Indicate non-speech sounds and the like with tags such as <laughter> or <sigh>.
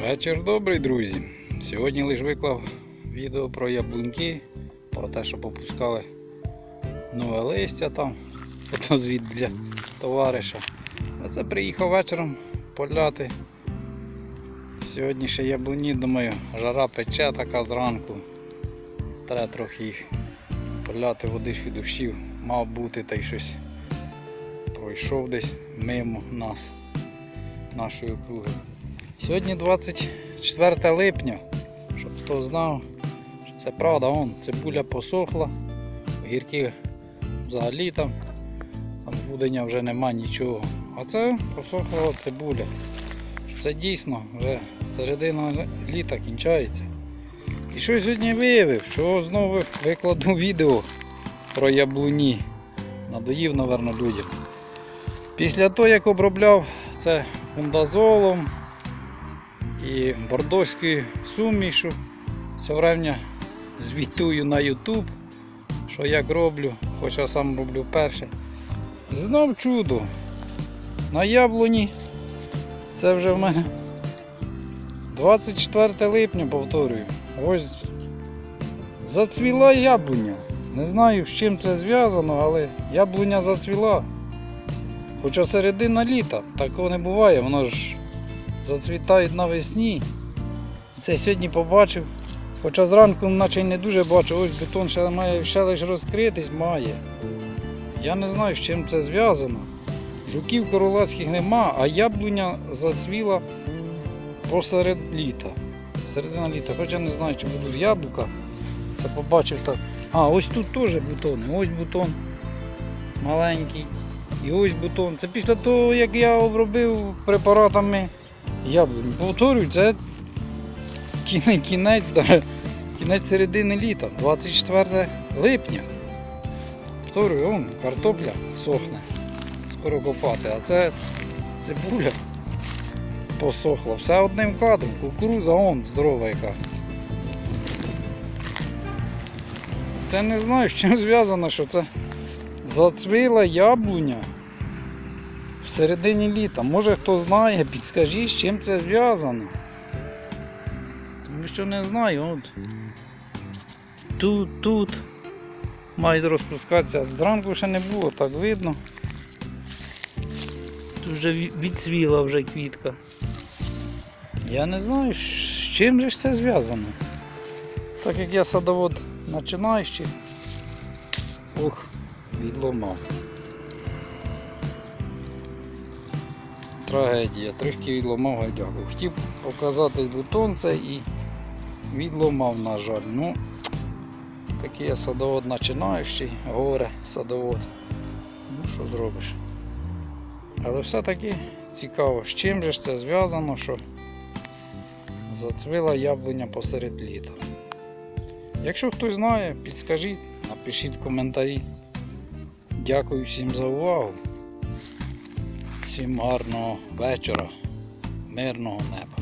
Вечір добрий, друзі. Сьогодні лише виклав відео про яблуньки, про те, що попускали нове листя там, <laughs> ото звіт для товариша. А це приїхав вечором поляти. Сьогодні ще яблуні, думаю, жара пече така зранку. Треба трохи їх поляти водички дощів. Мав бути та й щось пройшов десь мимо нас, нашої округи. Сьогодні 24 липня, щоб хто знав, що це правда, он, цибуля посохла, гірки взагалі там, там будення вже нема нічого. А це посохла цибуля. Це дійсно вже середина літа кінчається. І що я сьогодні виявив, що знову викладу відео про яблуні. Надоїв, напевно, людям. Після того, як обробляв це фундазолом, і бордоською сумішу. Все звітую на YouTube, що як роблю, хоча сам роблю перше. Знов чудо. На яблуні. Це вже в мене 24 липня, повторюю. Ось зацвіла яблуня. Не знаю, з чим це зв'язано, але яблуня зацвіла. Хоча середина літа, такого не буває, воно ж зацвітають навесні. Це сьогодні побачив. Хоча зранку наче не дуже бачу, ось бетон ще має ще лише розкритись має. Я не знаю, з чим це зв'язано. Жуків королевських нема, а яблуня зацвіла посеред літа. Середина літа, хоча не знаю, чи будуть яблука. Це побачив так. А, ось тут теж бутони. Ось бутон маленький. І ось бутон. Це після того, як я обробив препаратами яблунь. Повторюю, це кінець, кінець, середини літа, 24 липня. Повторюю, он, картопля сохне. Скоро копати, а це цибуля посохла. Все одним кадром. Кукуруза он здорова яка. Це не знаю, з чим зв'язано, що це зацвіла яблуня в середині літа. Може хто знає, підскажіть, з чим це зв'язано. Тому що не знаю. От. Тут, тут мають розпускатися. Зранку ще не було, так видно. Тут вже ві- відцвіла вже квітка. Я не знаю, з чим же це зв'язано. Так як я садовод починаючий, ух, відломав. Трагедія, трішки відломав гайдяку. Хотів показати бутон цей і відломав, на жаль. Ну, такий я садовод починаючий, горе садовод. Ну що зробиш? Але все-таки цікаво, з чим же це зв'язано, що зацвіла яблуня посеред літа. Якщо хтось знає, підскажіть, напишіть коментарі. Дякую всім за увагу. Всім гарного вечора, мирного неба.